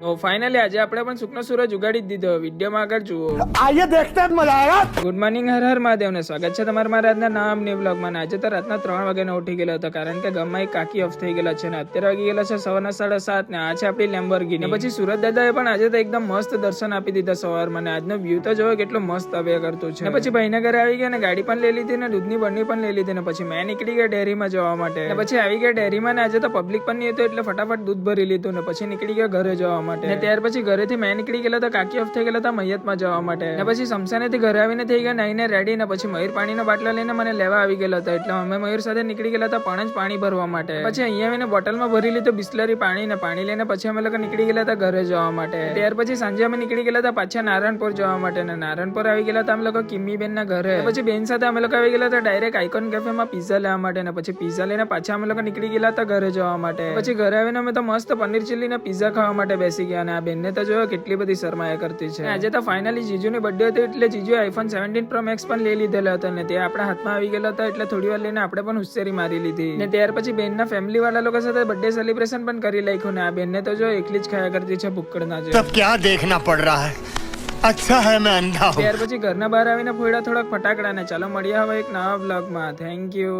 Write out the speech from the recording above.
Finally આજે આપણે પણ સુખનો સૂરજ ઉગાડી દીધો. વિડીયોમાં આગળ જુઓ. આજે દેખતા જ મજા આવ્યા ગુડ મોર્નિંગ હર હર મહાદેવને. સ્વાગત છે તમારા મારા આજના નામ ને બ્લોગમાં આજે તો રાતના ત્રણ વાગ્યાનો ઉઠી ગયેલો હતો કારણ કે ગામમાં એક કાકી ઓફ થઈ ગયેલા છે ને અત્યારે વાગી ગયેલા છે સવારના સાડા સાત ને આ છે આપણી લેમ્બોર્ગી ને પછી સુરત દાદાએ પણ આજે તો એકદમ મસ્ત દર્શન આપી દીધા સવાર મને આજનો વ્યૂ તો જોયો કેટલો મસ્ત આવ્યા કરતું છે. પછી ભાઈના ઘરે આવી ગયા ને ગાડી પણ લઈ લીધી ને દૂધની બરણી પણ લઈ લીધી ને પછી મેં નીકળી ગયા ડેરીમાં જવા માટે. ને પછી આવી ગયા ડેરીમાં ને આજે તો પબ્લિક પણ નહીં હતું એટલે ફટાફટ દૂધ ભરી લીધું ને પછી નીકળી ગયા ઘરે જવા માટે. ને ત્યાર પછી ઘરેથી મેં નીકળી ગયેલા હતા કાકી ઓફ થઈ ગયેલા હતા મૈયતમાં જવા માટે. ને પછી સમસાનેથી ઘરે આવીને થઈ ગયા, નાઈને રેડી ને પછી મયુર પાણીનો બાટલો લઈને મને લેવા આવી ગયેલો હતો. એટલે અમે મયુર સાથે નીકળી ગયેલા હતા પણ જ પાણી ભરવા માટે. પછી અહીંયા આવીને બોટલમાં ભરી લીધું બિસ્લરી પાણી ને પાણી લઈને પછી અમે લોકો નીકળી ગયેલા હતા ઘરે જવા માટે. ત્યાર પછી સાંજે અમે નીકળી ગયેલા હતા પાછા નારાયણપુર જવા માટે ને નારાયણપુર આવી ગયેલા હતા અમે લોકો કિમ્મી બેન ના ઘરે પછી બેન સાથે અમે લોકો આવી ગયેલા હતા ડાયરેક્ટ આઇકોન કેફેમાં પીઝા લેવા માટે ને પછી પીઝા લઈને પાછા અમે લોકો નીકળી ગયેલા હતા ઘરે જવા માટે. પછી ઘરે આવીને અમે તો મસ્ત પનીર ચીલી ને પીઝા ખાવા માટે બેસી બેસી ગયા અને આ બેનને તો જોયો કેટલી બધી શરમાયા કરતી છે. આજે તો ફાઇનલી જીજુની બર્થડે હતો એટલે જીજુએ આઈફોન સેવન્ટીન પ્રો મેક્સ પણ લઈ લીધેલો હતો ને તે આપણા હાથમાં આવી ગયેલો હતો એટલે થોડી વાર લઈને આપણે પણ હોશિયારી મારી લીધી. ને ત્યાર પછી બેનના ફેમિલી વાળા લોકો સાથે બર્થડે સેલિબ્રેશન પણ કરી નાખ્યું ને આ બેનને તો જો એકલી જ ખાયા કરતી છે ભૂક્કડના જો ક્યાં દેખના પડ રહા હૈ? અચ્છા હે મેં અંધા ત્યાર પછી ઘરના બહાર આવીને ફોડ્યા થોડાક ફટાકડા ને ચાલો મળ્યા હવે એક નવા બ્લોગમાં થેન્ક યુ